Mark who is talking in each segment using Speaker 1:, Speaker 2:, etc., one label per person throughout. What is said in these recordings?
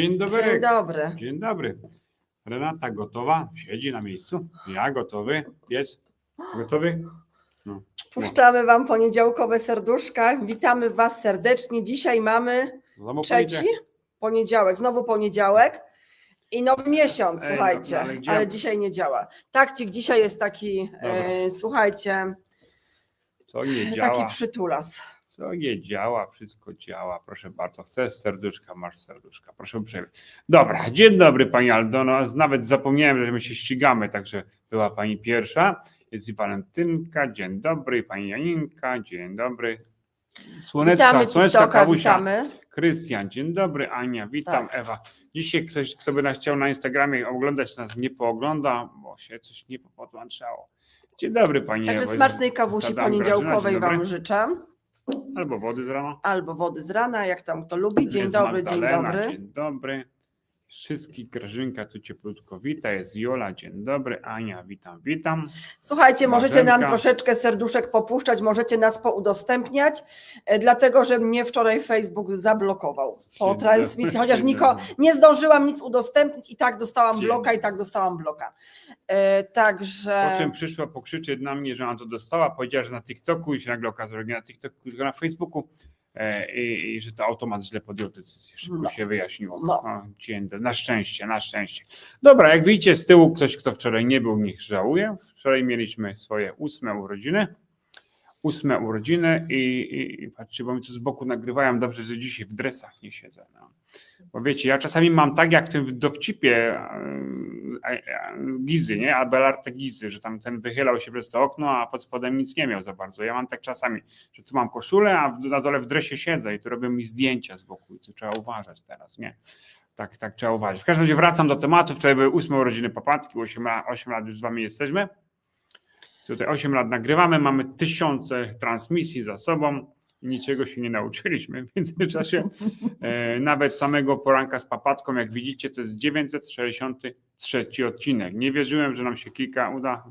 Speaker 1: Dzień dobry.
Speaker 2: Dzień dobry.
Speaker 1: Dzień dobry. Renata gotowa? Siedzi na miejscu. Ja gotowy. Jest gotowy? No.
Speaker 2: Puszczamy Wam poniedziałkowe serduszka. Witamy Was serdecznie. Dzisiaj mamy
Speaker 1: Znowu
Speaker 2: trzeci
Speaker 1: pójdzie.
Speaker 2: poniedziałek, znowu poniedziałek i nowy miesiąc,
Speaker 1: Ej,
Speaker 2: słuchajcie,
Speaker 1: dobra, ale gdzie-
Speaker 2: ale dzisiaj nie działa. Takcik dzisiaj jest taki, e, słuchajcie,
Speaker 1: Co nie
Speaker 2: taki
Speaker 1: działa?
Speaker 2: przytulas.
Speaker 1: Nie działa? Wszystko działa. Proszę bardzo. Chcesz serduszka? Masz serduszka. Proszę uprzejmie. Dobra. Dzień dobry Pani Aldono. Nawet zapomniałem, że my się ścigamy, także była Pani pierwsza. Jest i Walentynka. Dzień dobry. Pani Janinka. Dzień dobry. Słoneczka,
Speaker 2: Witamy
Speaker 1: słoneczka kawusia. Krystian, dzień dobry, Ania, witam,
Speaker 2: Tak.
Speaker 1: Ewa. Dzisiaj ktoś, kto by nas chciał na Instagramie oglądać, nas nie poogląda, bo się coś nie popodłączało. Dzień dobry, Pani
Speaker 2: Także
Speaker 1: Ewo.
Speaker 2: smacznej kawusi poniedziałkowej Wam życzę.
Speaker 1: Albo wody z rana.
Speaker 2: Albo wody z rana, jak tam kto lubi. Dzień dobry, dzień dobry.
Speaker 1: Dzień dobry. Wszystkich Grażynka tu cieplutko. Wita, jest Jola, dzień dobry, Ania, witam, witam.
Speaker 2: Słuchajcie, możecie nam troszeczkę serduszek popuszczać, możecie nas poudostępniać, e, dlatego że mnie wczoraj Facebook zablokował po transmisji, chociaż Niko nie zdążyłam nic udostępnić i tak dostałam
Speaker 1: Dzień
Speaker 2: bloka i tak dostałam bloka. E, Także
Speaker 1: Po czym przyszła, pokrzyczy na mnie, że ona to dostała, powiedziała, że na TikToku i się nagle okazało, że na TikToku, tylko na Facebooku i, i że to automat źle podjął decyzję. Szybko
Speaker 2: No.
Speaker 1: się wyjaśniło.
Speaker 2: No.
Speaker 1: O, na szczęście, na szczęście. Dobra, jak widzicie z tyłu, ktoś, kto wczoraj nie był, niech żałuje. Wczoraj mieliśmy swoje ósme urodziny. Ósme urodziny i, i, i patrzcie, bo mi tu z boku nagrywają, dobrze, że dzisiaj w dresach nie siedzę. No. Bo wiecie, ja czasami mam tak jak w tym dowcipie e, e, Gizy, nie? Abelarde Gizy, że tam ten wychylał się przez to okno, a pod spodem nic nie miał za bardzo. Ja mam tak czasami, że tu mam koszulę, a na dole w dresie siedzę i tu robią mi zdjęcia z boku i trzeba uważać teraz, nie? Tak, tak trzeba uważać. W każdym razie wracam do tematu. Wczoraj były ósme urodziny Papatki, 8 lat, 8 lat już z wami jesteśmy. Tutaj 8 lat nagrywamy, mamy tysiące transmisji za sobą niczego się nie nauczyliśmy w międzyczasie. E, nawet samego poranka z papatką, jak widzicie, to jest 963 odcinek. Nie wierzyłem, że nam się kilka uda,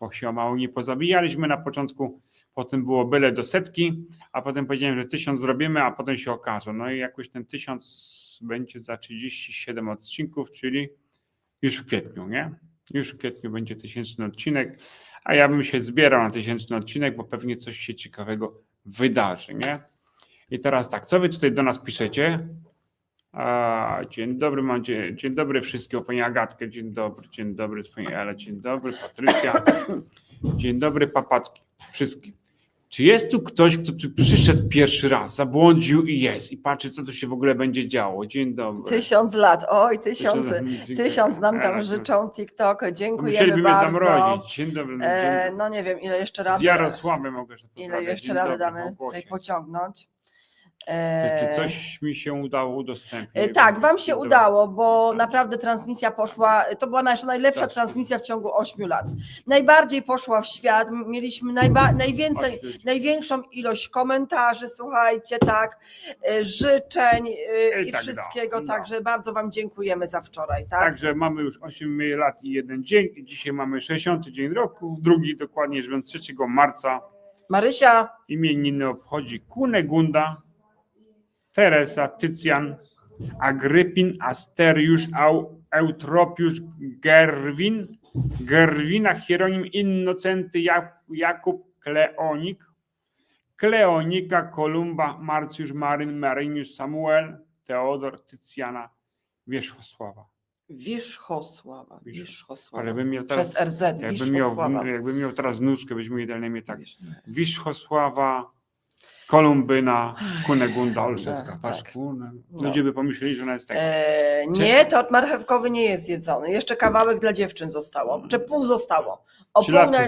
Speaker 1: bo się o mało nie pozabijaliśmy na początku. Potem było byle do setki, a potem powiedziałem, że tysiąc zrobimy, a potem się okaże. No i jakoś ten tysiąc będzie za 37 odcinków, czyli już w kwietniu, nie? Już w kwietniu będzie tysięczny odcinek, a ja bym się zbierał na tysięczny odcinek, bo pewnie coś się ciekawego wydarzy, nie? I teraz tak, co wy tutaj do nas piszecie? A, dzień dobry, mam dzień, dzień dobry wszystkim, pani Agatkę, dzień dobry, dzień dobry, pani Ela, dzień dobry, Patrycja, dzień dobry, papatki, wszystkim. Czy jest tu ktoś, kto tu przyszedł pierwszy raz, zabłądził i jest i patrzy, co tu się w ogóle będzie działo? Dzień dobry.
Speaker 2: tysiąc lat, oj tysiące,
Speaker 1: Dziękuję.
Speaker 2: tysiąc nam tam
Speaker 1: Ela,
Speaker 2: życzą TikTok, dziękujemy
Speaker 1: Musieliby mnie
Speaker 2: bardzo.
Speaker 1: zamrozić. Dzień dobry.
Speaker 2: E,
Speaker 1: dzień...
Speaker 2: no nie wiem, ile jeszcze
Speaker 1: Z
Speaker 2: razy,
Speaker 1: Jarosławem mogę że
Speaker 2: ile
Speaker 1: pozdrawiać.
Speaker 2: jeszcze
Speaker 1: Dzień
Speaker 2: razy
Speaker 1: dobry,
Speaker 2: damy
Speaker 1: Małgosia.
Speaker 2: tutaj pociągnąć.
Speaker 1: Czy,
Speaker 2: E,
Speaker 1: coś mi się udało udostępnić?
Speaker 2: E, Tak, Wam się udało, bo naprawdę transmisja poszła, to była nasza najlepsza
Speaker 1: Tak.
Speaker 2: transmisja w ciągu 8 lat. Najbardziej poszła w świat, mieliśmy najwięcej, największą ilość komentarzy, słuchajcie, tak, e, życzeń
Speaker 1: I tak
Speaker 2: wszystkiego,
Speaker 1: no.
Speaker 2: także bardzo Wam dziękujemy za wczoraj, tak?
Speaker 1: Także mamy już 8 lat i jeden dzień i dzisiaj mamy 60 dzień roku, drugi dokładnie rzecz biorąc 3 marca.
Speaker 2: Marysia,
Speaker 1: Imieniny obchodzi Kunegunda, Teresa, Tycjan, Agrypin, Asteriusz, Eutropiusz, Gerwin, Gerwina, Hieronim, Innocenty, Jak- Jakub, Kleonik, Kleonika, Kolumba, Marcjusz, Maryn, Maryniusz, Samuel, Teodor, Tycjana, Wierzchosława.
Speaker 2: Wierzchosława,
Speaker 1: Wierzch-
Speaker 2: Wierzchosława,
Speaker 1: Ale bym miał teraz,
Speaker 2: przez RZ,
Speaker 1: jakbym miał,
Speaker 2: Wierzchosława.
Speaker 1: jakbym miał teraz nóżkę, byśmy mieli dalej tak. Wiszchosława, Kolumbyna, Kunegunda, Olszewska.
Speaker 2: Tak,
Speaker 1: Patrz,
Speaker 2: tak. No.
Speaker 1: Ludzie by pomyśleli, że ona jest taka.
Speaker 2: E, nie, tort marchewkowy nie jest zjedzony. Jeszcze kawałek dla dziewczyn zostało, czy pół zostało. O pół na,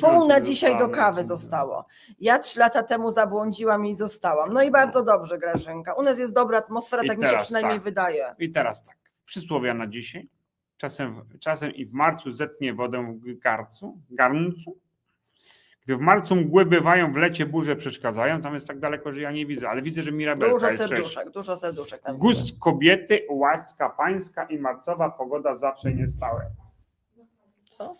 Speaker 2: pół na dzisiaj do kawy zostało. Ja trzy lata temu zabłądziłam i zostałam. No i bardzo dobrze, Grażynka. U nas jest dobra atmosfera,
Speaker 1: I
Speaker 2: tak mi się przynajmniej
Speaker 1: tak.
Speaker 2: wydaje.
Speaker 1: I teraz tak, przysłowia na dzisiaj. Czasem, czasem i w marcu zetnie wodę w garcu, garncu. Gdy w marcu mgły bywają, w lecie burze przeszkadzają. Tam jest tak daleko, że ja nie widzę, ale widzę, że Mirabelka
Speaker 2: Dużo
Speaker 1: jest cześć.
Speaker 2: serduszek, dużo serduszek. Tam
Speaker 1: Gust kobiety, łaska pańska i marcowa pogoda zawsze nie stałe.
Speaker 2: Co?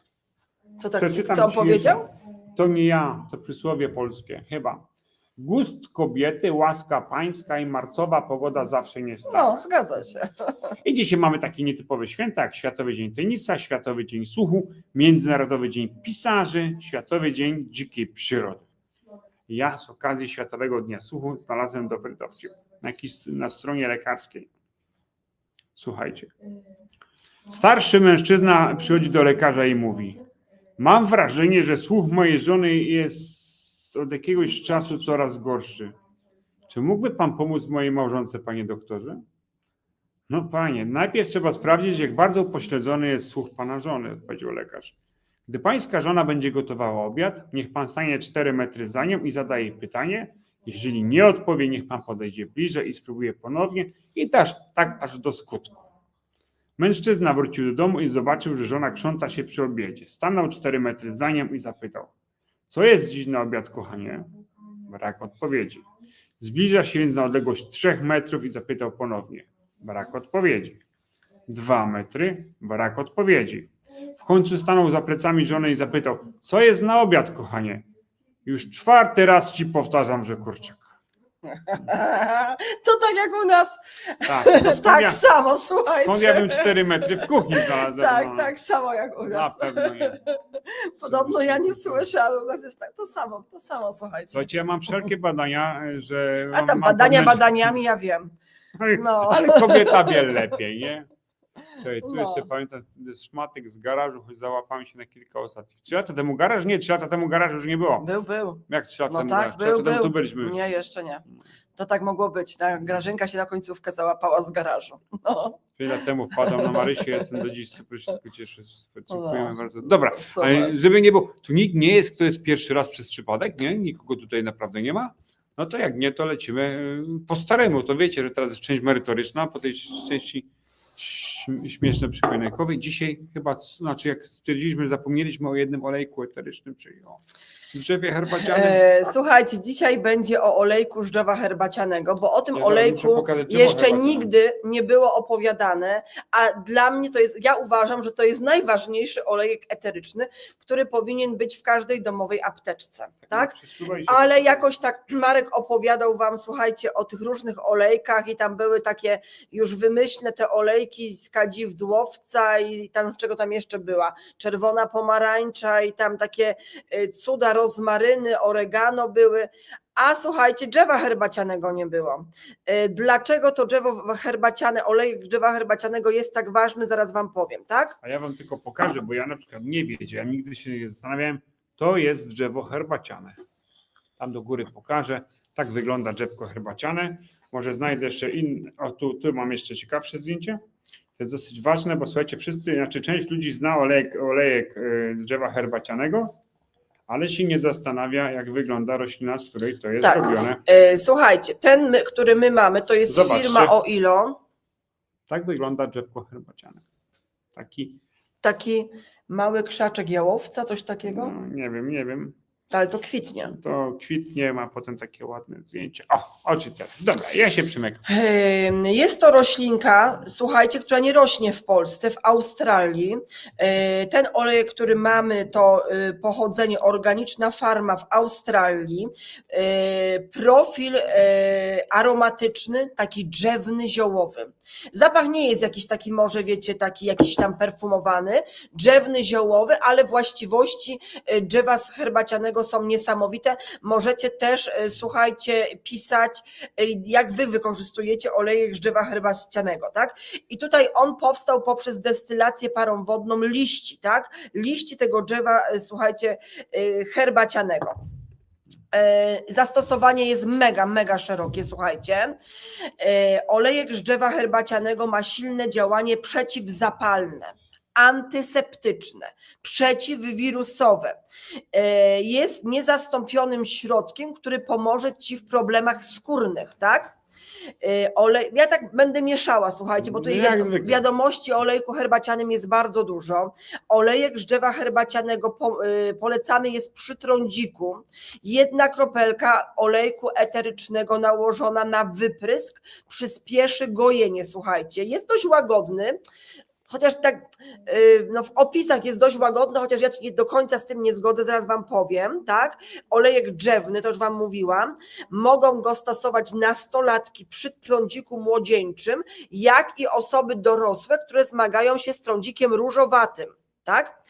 Speaker 2: Co, tak, co on powiedział?
Speaker 1: To nie ja, to przysłowie polskie, chyba. Gust kobiety, łaska pańska i marcowa pogoda zawsze nie
Speaker 2: No,
Speaker 1: stała.
Speaker 2: zgadza się.
Speaker 1: I dzisiaj mamy takie nietypowe święta, jak Światowy Dzień Tenisa, Światowy Dzień Słuchu, Międzynarodowy Dzień Pisarzy, Światowy Dzień Dzikiej Przyrody. Ja z okazji Światowego Dnia Słuchu znalazłem dobry dowcip na, jakiś, na stronie lekarskiej. Słuchajcie. Starszy mężczyzna przychodzi do lekarza i mówi: Mam wrażenie, że słuch mojej żony jest od jakiegoś czasu coraz gorszy. Czy mógłby pan pomóc mojej małżonce, panie doktorze? No panie, najpierw trzeba sprawdzić, jak bardzo upośledzony jest słuch pana żony, odpowiedział lekarz. Gdy pańska żona będzie gotowała obiad, niech pan stanie 4 metry za nią i zada jej pytanie. Jeżeli nie odpowie, niech pan podejdzie bliżej i spróbuje ponownie i też tak aż do skutku. Mężczyzna wrócił do domu i zobaczył, że żona krząta się przy obiedzie. Stanął 4 metry za nią i zapytał: Co jest dziś na obiad, kochanie? Brak odpowiedzi. Zbliża się więc na odległość 3 metrów i zapytał ponownie. Brak odpowiedzi. Dwa metry, brak odpowiedzi. W końcu stanął za plecami żony i zapytał: Co jest na obiad, kochanie? Już czwarty raz ci powtarzam, że kurczak.
Speaker 2: To tak jak u nas.
Speaker 1: Tak, skąd,
Speaker 2: Tak
Speaker 1: ja,
Speaker 2: samo, słuchajcie.
Speaker 1: skąd ja bym cztery metry w kuchni znalazłem?
Speaker 2: Tak,
Speaker 1: no.
Speaker 2: tak samo jak u
Speaker 1: Na
Speaker 2: nas.
Speaker 1: pewno nie.
Speaker 2: Podobno ja nie słyszę, ale u nas jest tak, to samo, to samo, słuchajcie.
Speaker 1: Słuchajcie, ja mam wszelkie badania, że.
Speaker 2: A tam badania badaniami, ja wiem. No.
Speaker 1: Ale kobieta wie lepiej, nie? Czekaj, tu
Speaker 2: No.
Speaker 1: jeszcze pamiętam szmatek z garażu, choć załapałem się na kilka ostatnich. Trzy lata temu garaż? Nie, trzy lata temu garaż już nie było.
Speaker 2: Był, był.
Speaker 1: Jak trzy lata
Speaker 2: No
Speaker 1: temu
Speaker 2: tak,
Speaker 1: garaż? Trzy lata
Speaker 2: był,
Speaker 1: temu
Speaker 2: był.
Speaker 1: tu byliśmy już.
Speaker 2: Nie, jeszcze nie. To tak mogło być. Ta Grażynka się na końcówkę załapała z garażu. No,
Speaker 1: Trzy lat temu wpadłem na Marysię, jestem do dziś super się cieszę. Super, dziękujemy
Speaker 2: No.
Speaker 1: bardzo. Dobra,
Speaker 2: super.
Speaker 1: żeby nie było, tu nikt nie jest, kto jest pierwszy raz przez przypadek, nie? Nikogo tutaj naprawdę nie ma. No to jak nie, to lecimy y, po staremu. To wiecie, że teraz jest część merytoryczna, po tej części śm- śmieszne przypominajkowej. Dzisiaj chyba, znaczy jak stwierdziliśmy, zapomnieliśmy o jednym olejku eterycznym, czyli o drzewie herbacianym.
Speaker 2: E, słuchajcie, dzisiaj będzie o olejku z drzewa herbacianego, bo o tym
Speaker 1: Ja
Speaker 2: olejku jeszcze nigdy nie było opowiadane, a dla mnie to jest, ja uważam, że to jest najważniejszy olejek eteryczny, który powinien być w każdej domowej apteczce, tak?
Speaker 1: Się.
Speaker 2: Ale jakoś tak Marek opowiadał Wam, słuchajcie, o tych różnych olejkach i tam były takie już wymyślne te olejki z kadziwdłowca i tam czego tam jeszcze była, czerwona pomarańcza i tam takie y, cuda rozmaryny, oregano były, a słuchajcie, drzewa herbacianego nie było. Y, Dlaczego to drzewo herbaciane, olejek drzewa herbacianego jest tak ważny, zaraz Wam powiem, tak?
Speaker 1: A ja wam tylko pokażę, bo ja na przykład nie wiedziałem, nigdy się nie zastanawiałem. To jest drzewo herbaciane. Tam do góry pokażę. Tak wygląda drzewko herbaciane. Może znajdę jeszcze inne. O, tu, tu mam jeszcze ciekawsze zdjęcie. To jest dosyć ważne, bo słuchajcie, wszyscy, znaczy część ludzi zna olejek, olejek y, drzewa herbacianego, ale się nie zastanawia, jak wygląda roślina, z której to jest
Speaker 2: Tak.
Speaker 1: robione.
Speaker 2: Y, Słuchajcie, ten, my- który my mamy, to jest
Speaker 1: Zobaczcie.
Speaker 2: firma Oilon.
Speaker 1: Tak wygląda drzewko herbaciane. Taki,
Speaker 2: taki mały krzaczek jałowca, coś takiego,
Speaker 1: no, nie wiem, nie wiem.
Speaker 2: Ale to kwitnie.
Speaker 1: to kwitnie, ma potem takie ładne zdjęcie. O, oczy teraz. Dobra, ja się przymykam.
Speaker 2: Ym, Jest to roślinka, słuchajcie, która nie rośnie w Polsce, w Australii. Yy, Ten olej, który mamy, to yy, pochodzenie organiczna farma w Australii. Yy, Profil aromatyczny, taki drzewny, ziołowy. Zapach nie jest jakiś taki, może wiecie, taki jakiś tam perfumowany, drzewny, ziołowy, ale właściwości drzewa z są niesamowite. Możecie też, yy, słuchajcie, pisać jak wy wykorzystujecie olejek z drzewa herbacianego, tak? I tutaj on powstał poprzez destylację parą wodną liści, tak? Liści tego drzewa, e, słuchajcie, e, herbacianego. E, Zastosowanie jest mega, mega szerokie, słuchajcie. E, Olejek z drzewa herbacianego ma silne działanie przeciwzapalne, antyseptyczne, przeciwwirusowe. E, Jest niezastąpionym środkiem, który pomoże ci w problemach skórnych, tak? E, Olej, ja tak będę mieszała, słuchajcie, bo tutaj wiad- wiadomości o olejku herbacianym jest bardzo dużo. Olejek z drzewa herbacianego po, y, polecamy jest przy trądziku. Jedna kropelka olejku eterycznego nałożona na wyprysk przyspieszy gojenie, słuchajcie. Jest dość łagodny. Chociaż tak y, no w opisach jest dość łagodne, chociaż ja się do końca z tym nie zgodzę, zaraz Wam powiem, tak? Olejek drzewny, to już Wam mówiłam, mogą go stosować nastolatki przy trądziku młodzieńczym, jak i osoby dorosłe, które zmagają się z trądzikiem różowatym. Tak?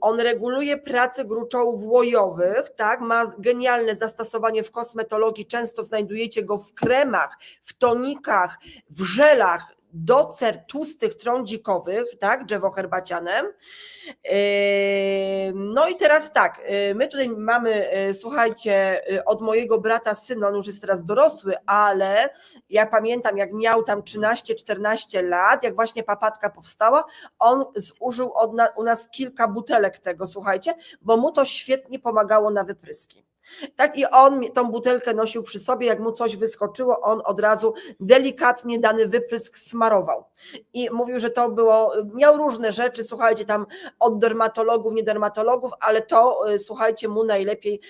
Speaker 2: On reguluje pracę gruczołów łojowych, tak? ma genialne zastosowanie w kosmetologii, często znajdujecie go w kremach, w tonikach, w żelach do cer tłustych trądzikowych, tak? drzewo herbaciane. Ym, No i teraz tak, y, my tutaj mamy, y, słuchajcie, od mojego brata syna, on już jest teraz dorosły, ale ja pamiętam, jak miał tam 13-14 lat, jak właśnie papatka powstała, on zużył od na, u nas kilka butelek tego, słuchajcie, bo mu to świetnie pomagało na wypryski. Tak i on tą butelkę nosił przy sobie, jak mu coś wyskoczyło, on od razu delikatnie dany wyprysk smarował. I mówił, że to było, miał różne rzeczy, słuchajcie, tam od dermatologów, nie dermatologów, ale to, y, słuchajcie, mu najlepiej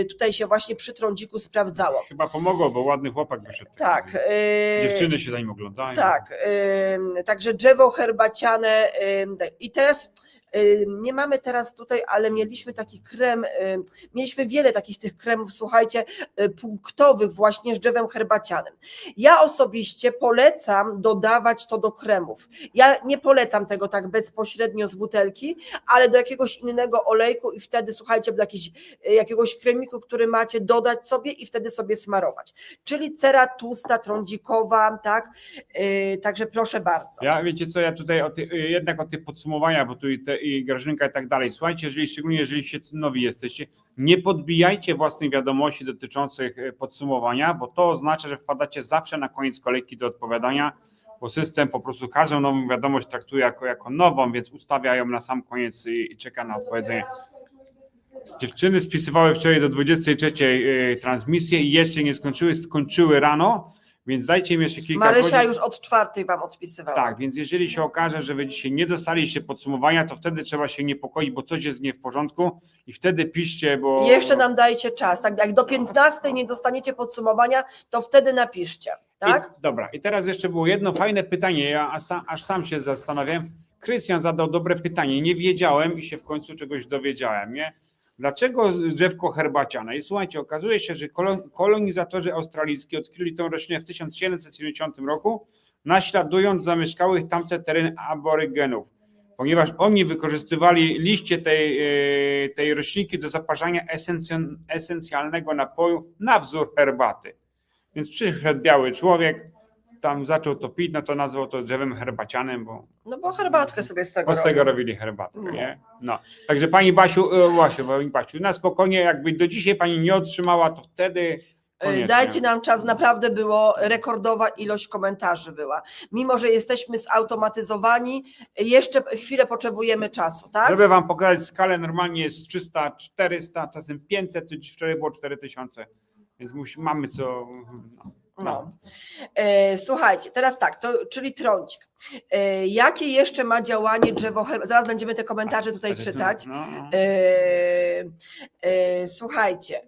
Speaker 2: y, tutaj się właśnie przy trądziku sprawdzało.
Speaker 1: Chyba pomogło, bo ładny chłopak wyszedł.
Speaker 2: Tak. y,
Speaker 1: Dziewczyny się za nim oglądają.
Speaker 2: tak, także drzewo herbaciane. ym, I teraz nie mamy teraz tutaj, ale mieliśmy taki krem, mieliśmy wiele takich tych kremów, słuchajcie, y, punktowych właśnie z drzewem herbacianym. Ja osobiście polecam dodawać to do kremów. Ja nie polecam tego tak bezpośrednio z butelki, ale do jakiegoś innego olejku i wtedy, słuchajcie, do y, jakiegoś kremiku, który macie, dodać sobie i wtedy sobie smarować. Czyli cera tłusta, trądzikowa, tak? Yy, także proszę bardzo.
Speaker 1: Ja wiecie co, ja tutaj o ty, jednak o tych podsumowania, bo tu te, i Grażynka i tak dalej. Słuchajcie, jeżeli szczególnie jeżeli się nowi jesteście, nie podbijajcie własnych wiadomości dotyczących e, podsumowania, bo to oznacza, że wpadacie zawsze na koniec kolejki do odpowiadania, bo system po prostu każdą nową wiadomość traktuje jako, jako nową, więc ustawia ją na sam koniec i, i czeka na odpowiedzenie. Dziewczyny spisywały wczoraj do 23 e, transmisję i jeszcze nie skończyły, skończyły rano, więc dajcie im jeszcze kilka
Speaker 2: Marysia
Speaker 1: godzin.
Speaker 2: już od czwartej wam odpisywała.
Speaker 1: Tak, więc jeżeli się okaże, że wy dzisiaj nie dostaliście podsumowania, to wtedy trzeba się niepokoić, bo coś jest nie w porządku i wtedy piszcie, bo...
Speaker 2: Jeszcze nam dajcie czas. Tak, jak do 15 nie dostaniecie podsumowania, to wtedy napiszcie. Tak?
Speaker 1: I, dobra, i teraz jeszcze było jedno fajne pytanie, ja aż sam, aż sam się zastanawiałem. Krystian zadał dobre pytanie, nie wiedziałem i się w końcu czegoś dowiedziałem, nie? Dlaczego drzewko herbaciane? I słuchajcie, okazuje się, że kolon- kolonizatorzy australijscy odkryli tą roślinę w 1770 roku, naśladując zamieszkałych tamte tereny aborygenów, ponieważ oni wykorzystywali liście tej, e, tej roślinki do zaparzania esencjalnego napoju na wzór herbaty. Więc przyszedł biały człowiek, tam zaczął to pić, no to nazwał to drzewem herbacianem, bo
Speaker 2: No bo herbatkę sobie z tego
Speaker 1: od tego
Speaker 2: robią.
Speaker 1: robili herbatkę,
Speaker 2: No.
Speaker 1: nie? No. Także pani Basiu, e, właśnie, pani Basiu, na spokojnie, jakby do dzisiaj pani nie otrzymała, to wtedy
Speaker 2: Yy,
Speaker 1: koniecznie.
Speaker 2: Dajcie nam czas, naprawdę było rekordowa ilość komentarzy była. Mimo, że jesteśmy zautomatyzowani, jeszcze chwilę potrzebujemy czasu, tak?
Speaker 1: Żeby wam pokazać skalę, normalnie jest 300, 400, czasem 500, to dziś wczoraj było 4000, więc musi, mamy co... No.
Speaker 2: No. E, Słuchajcie, teraz tak, to, czyli trądzik. E, Jakie jeszcze ma działanie drzewo Zaraz będziemy te komentarze tutaj czytać.
Speaker 1: No, no.
Speaker 2: E, Słuchajcie,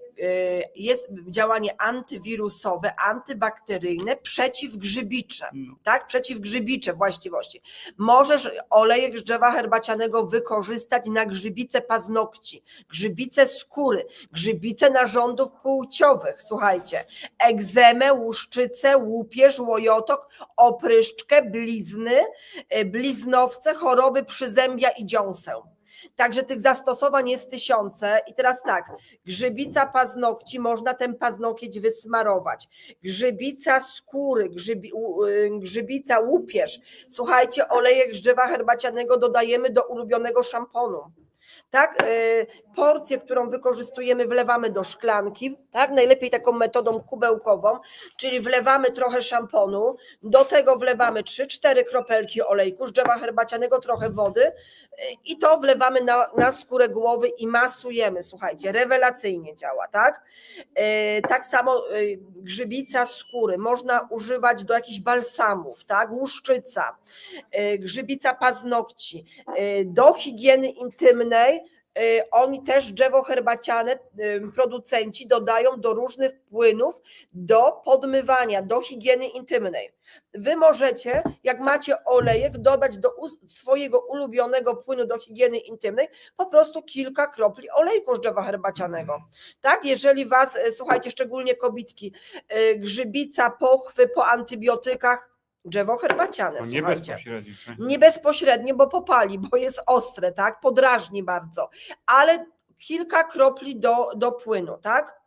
Speaker 2: jest działanie antywirusowe, antybakteryjne, przeciwgrzybicze,
Speaker 1: No.
Speaker 2: tak? Przeciwgrzybicze właściwości. Możesz olejek drzewa herbacianego wykorzystać na grzybice paznokci, grzybice skóry, grzybice narządów płciowych, słuchajcie, egzemę, łuszczycę, łupież, łojotok, opryszczkę, blizny, e, bliznowce, choroby przyzębia i dziąsę. Także tych zastosowań jest tysiące. I teraz tak, grzybica paznokci, można ten paznokieć wysmarować. Grzybica skóry, grzybi, y, grzybica łupież. Słuchajcie, olejek z drzewa herbacianego dodajemy do ulubionego szamponu. Tak, y, porcję, którą wykorzystujemy, wlewamy do szklanki, tak, najlepiej taką metodą kubełkową, czyli wlewamy trochę szamponu, do tego wlewamy 3-4 kropelki olejku z drzewa herbacianego, trochę wody y, i to wlewamy na, na skórę głowy i masujemy, słuchajcie, rewelacyjnie działa, tak? Y, Tak samo grzybica skóry można używać do jakichś balsamów, tak? Łuszczyca, grzybica paznokci, do higieny intymnej oni też drzewo herbaciane, y, producenci dodają do różnych płynów do podmywania, do higieny intymnej. Wy możecie, jak macie olejek, dodać do swojego ulubionego płynu do higieny intymnej po prostu kilka kropli olejku z drzewa herbacianego. Tak, jeżeli was, e, słuchajcie, szczególnie kobitki, e, grzybica, pochwy po antybiotykach, drzewo herbaciane,
Speaker 1: nie
Speaker 2: słuchajcie.
Speaker 1: bezpośrednio. tak?
Speaker 2: Nie bezpośrednio, bo popali, bo jest ostre, tak? Podrażni bardzo, ale kilka kropli do, do płynu, tak?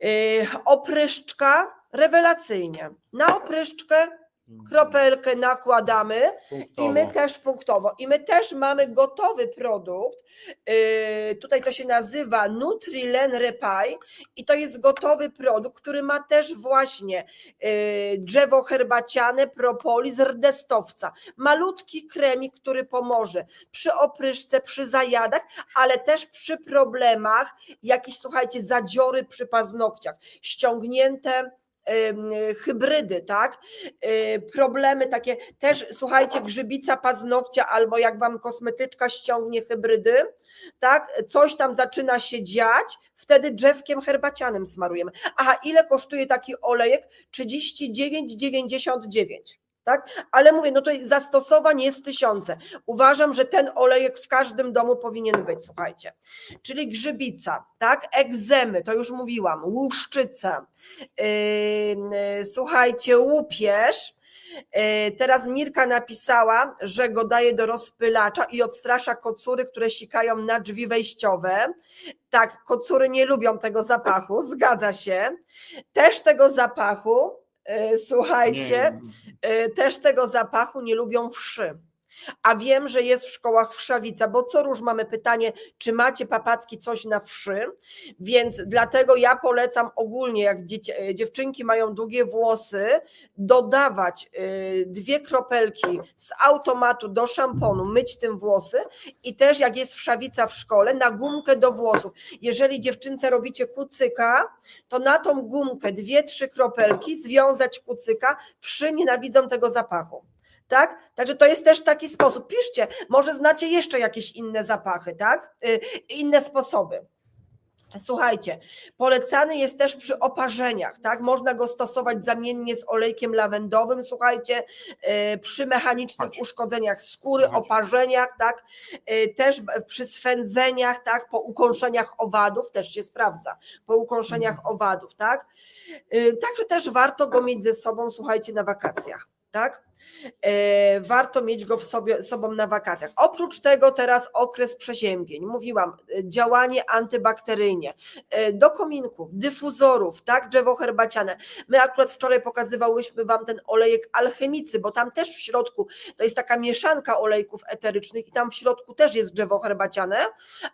Speaker 2: Yy, opryszczka rewelacyjnie. Na opryszczkę kropelkę nakładamy i my
Speaker 1: Punktowo.
Speaker 2: też punktowo. I my też mamy gotowy produkt. Yy, tutaj to się nazywa Nutrilen Repay i to jest gotowy produkt, który ma też właśnie yy, drzewo herbaciane, propolis, rdestowca. Malutki kremik, który pomoże przy opryszce, przy zajadach, ale też przy problemach, jakieś słuchajcie, zadziory przy paznokciach, ściągnięte hybrydy, tak? Y, problemy takie, też słuchajcie, grzybica paznokcia albo jak wam kosmetyczka ściągnie hybrydy, tak? Coś tam zaczyna się dziać, wtedy drzewkiem herbacianym smarujemy. Aha, ile kosztuje taki olejek? 39,99. Tak? Ale mówię, no to zastosowań jest tysiące. Uważam, że ten olejek w każdym domu powinien być, słuchajcie. Czyli grzybica, tak? Egzemy, to już mówiłam, łuszczyca, yy, yy, słuchajcie, łupież. Yy, Teraz Mirka napisała, że go daje do rozpylacza i odstrasza kocury, które sikają na drzwi wejściowe. Tak, kocury nie lubią tego zapachu, zgadza się. Też tego zapachu, słuchajcie,
Speaker 1: Nie,
Speaker 2: y, też tego zapachu nie lubią wszy. A wiem, że jest w szkołach wszawica, bo co róż mamy pytanie, czy macie papatki coś na wszy, więc dlatego ja polecam ogólnie, jak e, dziewczynki mają długie włosy, dodawać y, dwie kropelki z automatu do szamponu, myć tym włosy i też jak jest wszawica w szkole, na gumkę do włosów. Jeżeli dziewczynce robicie kucyka, to na tą gumkę dwie, trzy kropelki, związać kucyka, wszy nienawidzą tego zapachu. Tak? Także to jest też taki sposób. Piszcie, może znacie jeszcze jakieś inne zapachy, tak? Y, inne sposoby. Słuchajcie, polecany jest też przy oparzeniach, tak? Można go stosować zamiennie z olejkiem lawendowym, słuchajcie, y, przy mechanicznych
Speaker 1: Chodź.
Speaker 2: uszkodzeniach skóry,
Speaker 1: Chodź.
Speaker 2: oparzeniach, tak? Y, Też przy swędzeniach, tak? Po ukąszeniach owadów też się sprawdza, po ukąszeniach owadów, tak? Także też warto go mieć ze sobą, słuchajcie, na wakacjach, tak? E, warto mieć go w sobie, sobą na wakacjach. Oprócz tego teraz okres przeziębień. Mówiłam, e, działanie antybakteryjnie, e, do kominków, dyfuzorów, tak, drzewo herbaciane. My akurat wczoraj pokazywałyśmy Wam ten olejek alchemicy, bo tam też w środku to jest taka mieszanka olejków eterycznych i tam w środku też jest drzewo herbaciane,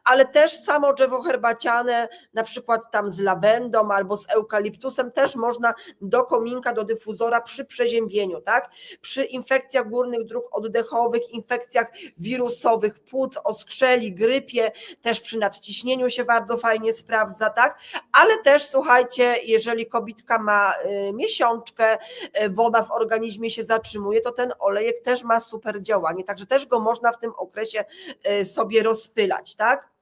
Speaker 2: ale też samo drzewo herbaciane, na przykład tam z lawendą albo z eukaliptusem też można do kominka, do dyfuzora przy przeziębieniu, tak? Przy infekcjach górnych dróg oddechowych, infekcjach wirusowych, płuc, oskrzeli, grypie, też przy nadciśnieniu się bardzo fajnie sprawdza, tak? Ale też słuchajcie, jeżeli kobitka ma y, miesiączkę, y, woda w organizmie się zatrzymuje, to ten olejek też ma super działanie, także też go można w tym okresie y, sobie rozpylać, tak?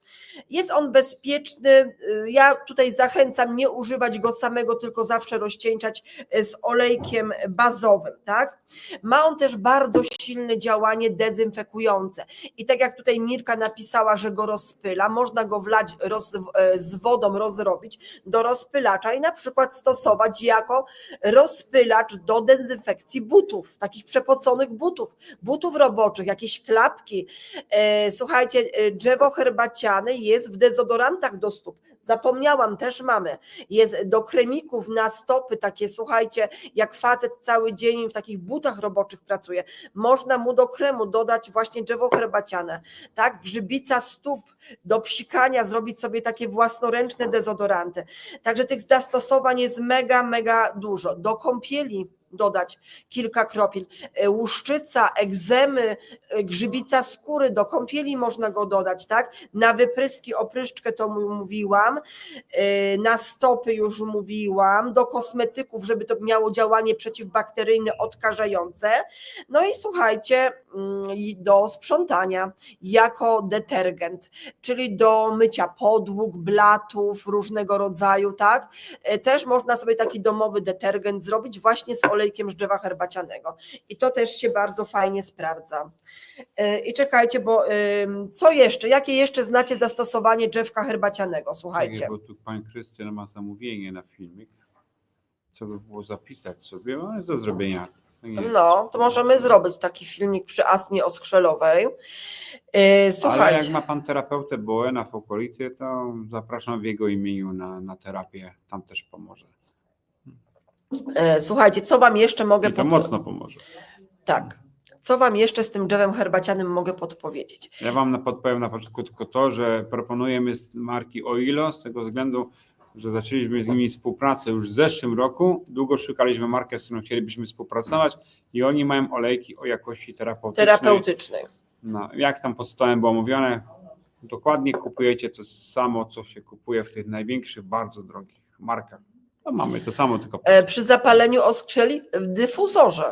Speaker 2: Jest on bezpieczny. Ja tutaj zachęcam nie używać go samego, tylko zawsze rozcieńczać y, z olejkiem bazowym, tak? Ma on też bardzo silne działanie dezynfekujące. I tak jak tutaj Mirka napisała, że go rozpyla, można go wlać roz, e, z wodą rozrobić do rozpylacza i na przykład stosować jako rozpylacz do dezynfekcji butów, takich przepoconych butów, butów roboczych, jakieś klapki. E, Słuchajcie, e, drzewo herbaciane jest w dezodorantach do stóp. Zapomniałam, też mamy. Jest do kremików na stopy, takie słuchajcie, jak facet cały dzień w takich butach roboczych pracuje, można mu do kremu dodać właśnie drzewo herbaciane, tak? Grzybica stóp do psikania, zrobić sobie takie własnoręczne dezodoranty. Także tych zastosowań jest mega, mega dużo. Do kąpieli dodać kilka kropel. E, Łuszczyca, egzemy, e, grzybica skóry, do kąpieli można go dodać, tak? Na wypryski, opryszczkę to mówiłam, e, na stopy już mówiłam, do kosmetyków, żeby to miało działanie przeciwbakteryjne, odkażające. No i słuchajcie, mm, do sprzątania jako detergent, czyli do mycia podłóg, blatów różnego rodzaju, tak? Też można sobie taki domowy detergent zrobić właśnie z olejkiem z drzewa herbacianego. I to też się bardzo fajnie sprawdza. E, I czekajcie, bo co jeszcze? Jakie jeszcze znacie zastosowanie drzewka herbacianego? Słuchajcie.
Speaker 1: Czekaj, bo tu pan Krystian ma zamówienie na filmik. Co by było zapisać sobie? No, jest do zrobienia. Jest-
Speaker 2: No, to możemy zrobić taki filmik przy astmie oskrzelowej. Yy,
Speaker 1: Ale
Speaker 2: Słuchajcie,
Speaker 1: jak ma pan terapeutę Boena w okolicy, to zapraszam w jego imieniu na, na terapię. Tam też pomoże.
Speaker 2: Yy, słuchajcie, co wam jeszcze mogę
Speaker 1: I to
Speaker 2: podpo-
Speaker 1: mocno pomoże.
Speaker 2: Tak. Co wam jeszcze z tym drzewem herbacianym mogę podpowiedzieć?
Speaker 1: Ja wam podpowiem na początku tylko to, że proponujemy z marki Oilo z tego względu, że zaczęliśmy z nimi współpracę już w zeszłym roku. Długo szukaliśmy markę, z którą chcielibyśmy współpracować i oni mają olejki o jakości terapeutycznej.
Speaker 2: Terapeutycznej.
Speaker 1: No, jak tam pod stołem było mówione, dokładnie kupujecie to samo, co się kupuje w tych największych, bardzo drogich markach. No mamy to samo, tylko
Speaker 2: E, Przy zapaleniu oskrzeli w dyfuzorze.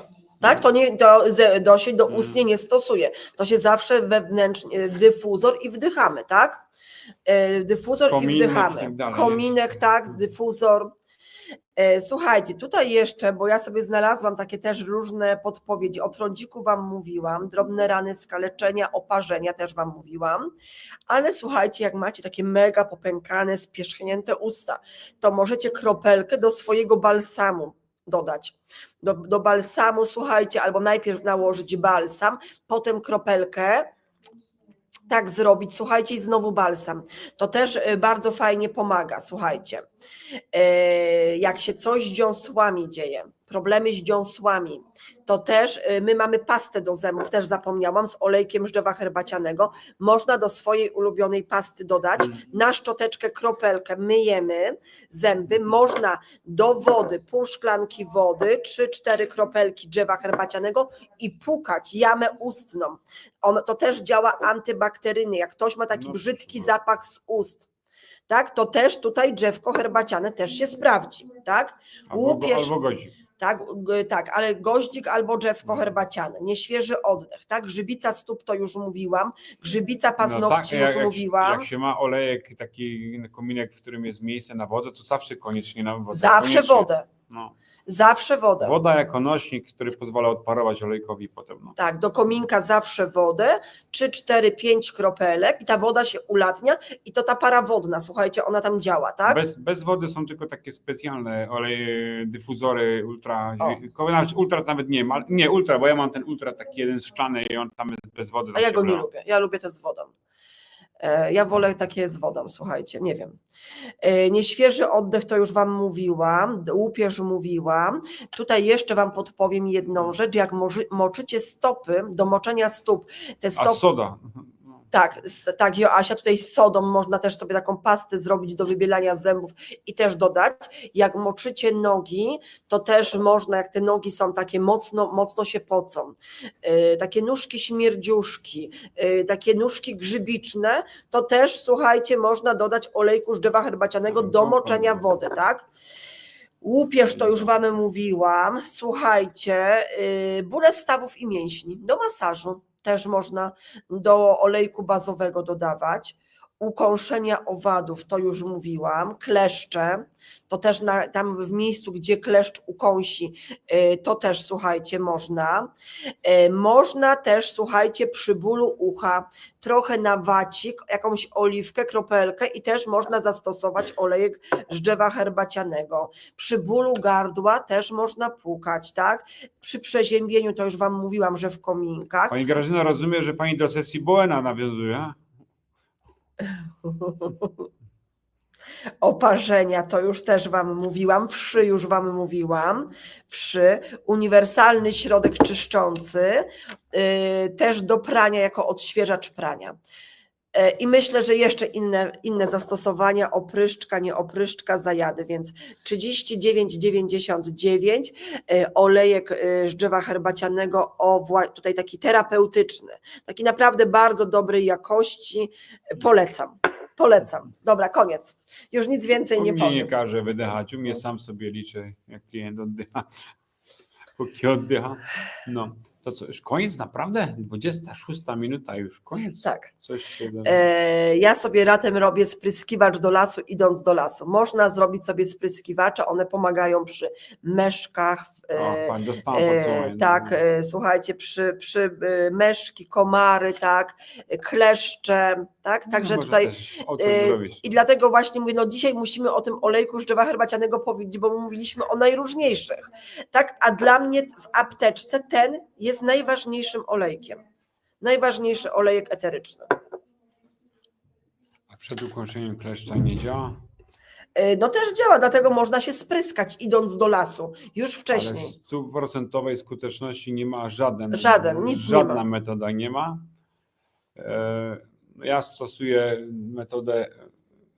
Speaker 2: Tak, to nie z- do się do ustnie nie stosuje. To się zawsze wewnętrznie dyfuzor i wdychamy, tak? E, Dyfuzor
Speaker 1: Kominek
Speaker 2: i
Speaker 1: i
Speaker 2: wdychamy.
Speaker 1: tak.
Speaker 2: Kominek, tak, dyfuzor. E, Słuchajcie, tutaj jeszcze, bo ja sobie znalazłam takie też różne podpowiedzi. O trądziku Wam mówiłam, drobne rany, skaleczenia, oparzenia też Wam mówiłam, ale słuchajcie, jak macie takie mega popękane, spierzchnięte usta, to możecie kropelkę do swojego balsamu dodać. Do, do balsamu, słuchajcie, albo najpierw nałożyć balsam, potem kropelkę, tak zrobić, słuchajcie, i znowu balsam. To też y, bardzo fajnie pomaga, słuchajcie. E, Jak się coś z dziąsłami dzieje, problemy z dziąsłami, to też y, my mamy pastę do zębów, też zapomniałam, z olejkiem drzewa herbacianego. Można do swojej ulubionej pasty dodać na szczoteczkę kropelkę, myjemy zęby, można do wody, pół szklanki wody, 3-4 kropelki drzewa herbacianego i pukać jamę ustną. On, to też działa antybakteryjnie. Jak ktoś ma taki
Speaker 1: No,
Speaker 2: brzydki
Speaker 1: super.
Speaker 2: zapach z ust, tak, to też tutaj drzewko herbaciane też się sprawdzi, tak?
Speaker 1: albo, albo gozik.
Speaker 2: Tak, tak, ale goździk albo drzewko
Speaker 1: Mhm.
Speaker 2: herbaciane, nieświeży oddech, tak? Grzybica stóp to już mówiłam, grzybica paznokci
Speaker 1: No tak,
Speaker 2: już
Speaker 1: jak,
Speaker 2: mówiłam.
Speaker 1: Jak się ma olejek, taki kominek, w którym jest miejsce na wodę, to zawsze koniecznie na wodę.
Speaker 2: Zawsze
Speaker 1: koniecznie.
Speaker 2: wodę,
Speaker 1: No.
Speaker 2: zawsze wodę.
Speaker 1: Woda jako nośnik, który pozwala odparować olejkowi potem. No.
Speaker 2: Tak, do kominka zawsze wodę, 3, 4, 5 kropelek i ta woda się ulatnia i to ta para wodna, słuchajcie, ona tam działa, tak?
Speaker 1: Bez, bez wody są tylko takie specjalne oleje, dyfuzory ultra,
Speaker 2: O.
Speaker 1: nawet ultra nawet nie ma, nie ultra, bo ja mam ten ultra taki jeden szklany i on tam jest bez wody.
Speaker 2: A ja go nie lubię, ja lubię te z wodą. E, Ja wolę takie z wodą, słuchajcie, nie wiem. E, Nieświeży oddech to już Wam mówiłam, łupież mówiłam. Tutaj jeszcze Wam podpowiem jedną rzecz, jak moczycie stopy, do moczenia stóp, te
Speaker 1: A
Speaker 2: stopy,
Speaker 1: soda.
Speaker 2: Tak, tak, Joasia, tutaj z sodą można też sobie taką pastę zrobić do wybielania zębów i też dodać. Jak moczycie nogi, to też można, jak te nogi są takie mocno, mocno się pocą, yy, takie nóżki śmierdziuszki, yy, takie nóżki grzybiczne, to też, słuchajcie, można dodać olejku z drzewa herbacianego do moczenia wody, tak? Łupież to już Wam mówiłam. Słuchajcie, yy, bóle stawów i mięśni do masażu też można do olejku bazowego dodawać. Ukąszenia owadów, to już mówiłam. Kleszcze, to też na, tam w miejscu, gdzie kleszcz ukąsi, yy, to też słuchajcie, można. Yy, Można też, słuchajcie, przy bólu ucha trochę na wacik, jakąś oliwkę, kropelkę i też można zastosować olejek z drzewa herbacianego. Przy bólu gardła też można pukać, tak? Przy przeziębieniu to już Wam mówiłam, że w kominkach.
Speaker 1: Pani Grażyna rozumie, że pani do sesji Boena nawiązuje.
Speaker 2: Oparzenia to już też Wam mówiłam, wszy już Wam mówiłam, wszy, uniwersalny środek czyszczący, yy, też do prania jako odświeżacz prania. E, I myślę, że jeszcze inne, inne zastosowania, opryszczka, nie opryszczka, zajady, więc 39,99 e, olejek e, z drzewa herbacianego, o tutaj taki terapeutyczny, taki naprawdę bardzo dobrej jakości, E, polecam, polecam. Dobra, koniec, już nic więcej nie
Speaker 1: mnie nie
Speaker 2: powiem.
Speaker 1: każe wydychać, u mnie sam sobie liczę, jak klient oddycha, póki oddycha. No, to co, już koniec naprawdę? 26 minuta, już koniec?
Speaker 2: Tak.
Speaker 1: Coś.
Speaker 2: E, Ja sobie ratem robię spryskiwacz do lasu, idąc do lasu. Można zrobić sobie spryskiwacze, one pomagają przy meszkach.
Speaker 1: O,
Speaker 2: e,
Speaker 1: pani, dostałam
Speaker 2: e, tak, e, słuchajcie, przy, przy e, meszki, komary, tak, kleszcze, tak, także
Speaker 1: Może
Speaker 2: tutaj
Speaker 1: O
Speaker 2: e, i dlatego właśnie mówię, no dzisiaj musimy o tym olejku z drzewa herbacianego powiedzieć, bo mówiliśmy o najróżniejszych, tak, a dla mnie w apteczce ten jest najważniejszym olejkiem, najważniejszy olejek eteryczny.
Speaker 1: A przed ukończeniem kleszcza nie działa?
Speaker 2: E, No też działa, dlatego można się spryskać idąc do lasu już wcześniej.
Speaker 1: Ale stuprocentowej skuteczności nie ma żaden.
Speaker 2: Żaden, nic nie
Speaker 1: żadna
Speaker 2: ma.
Speaker 1: metoda nie ma. E, no Ja stosuję metodę,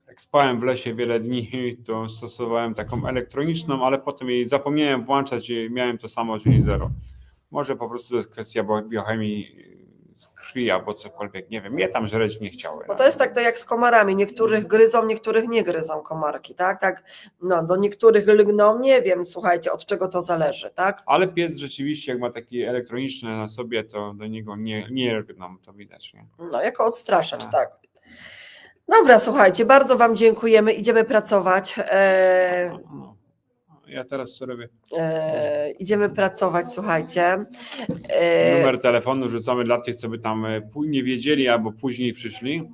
Speaker 1: jak spałem w lesie wiele dni, to stosowałem taką elektroniczną, ale potem jej zapomniałem włączać i miałem to samo, czyli zero. Może po prostu to jest kwestia bio- biochemii z krwi albo cokolwiek, nie wiem. Mnie tam żreć nie chciały.
Speaker 2: Bo to jest tak, tak jak z komarami, niektórych gryzą, niektórych nie gryzą komarki, tak? tak no, do niektórych lgną, nie wiem, słuchajcie, od czego to zależy, tak?
Speaker 1: Ale pies rzeczywiście, jak ma takie elektroniczne na sobie, to do niego nie, nie lgną, to widać. Nie?
Speaker 2: No, jako odstraszacz,
Speaker 1: Tak.
Speaker 2: tak. Dobra, słuchajcie, bardzo Wam dziękujemy, idziemy pracować. E,
Speaker 1: No. Ja teraz co robię?
Speaker 2: e, idziemy pracować, słuchajcie. E,
Speaker 1: Numer telefonu rzucamy dla tych, co by tam e, nie wiedzieli albo później przyszli.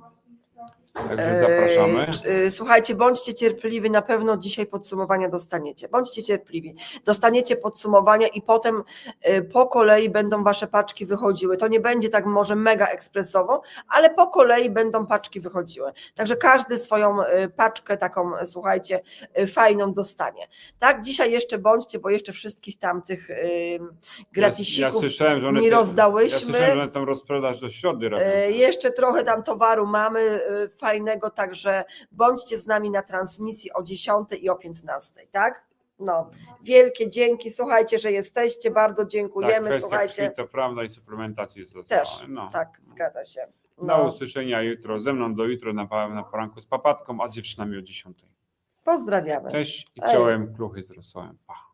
Speaker 1: Także zapraszamy.
Speaker 2: E, e, Słuchajcie, bądźcie cierpliwi, na pewno dzisiaj podsumowania dostaniecie. Bądźcie cierpliwi. Dostaniecie podsumowania i potem e, po kolei będą wasze paczki wychodziły. To nie będzie tak może mega ekspresowo, ale po kolei będą paczki wychodziły. Także każdy swoją paczkę taką, słuchajcie, fajną dostanie. Tak, dzisiaj jeszcze bądźcie, bo jeszcze wszystkich tamtych
Speaker 1: Ja,
Speaker 2: gratisików
Speaker 1: ja
Speaker 2: nie
Speaker 1: te-
Speaker 2: rozdałyśmy.
Speaker 1: Ja słyszałem, że one tam rozprzedaż do środy robią.
Speaker 2: E, Jeszcze trochę tam towaru mamy fajnego, także bądźcie z nami na transmisji o 10 i o 15, tak? No, wielkie dzięki, słuchajcie, że jesteście, bardzo
Speaker 1: tak,
Speaker 2: dziękujemy,
Speaker 1: kwestia
Speaker 2: słuchajcie.
Speaker 1: to prawda i suplementacji jest
Speaker 2: Też,
Speaker 1: stosowane. No.
Speaker 2: tak, zgadza się.
Speaker 1: Do
Speaker 2: No,
Speaker 1: usłyszenia jutro. Ze mną do jutro na, na poranku z papatką, a z dziewczynami o 10.
Speaker 2: pozdrawiamy.
Speaker 1: Cześć i czołem kluchy z rosołem. Pa.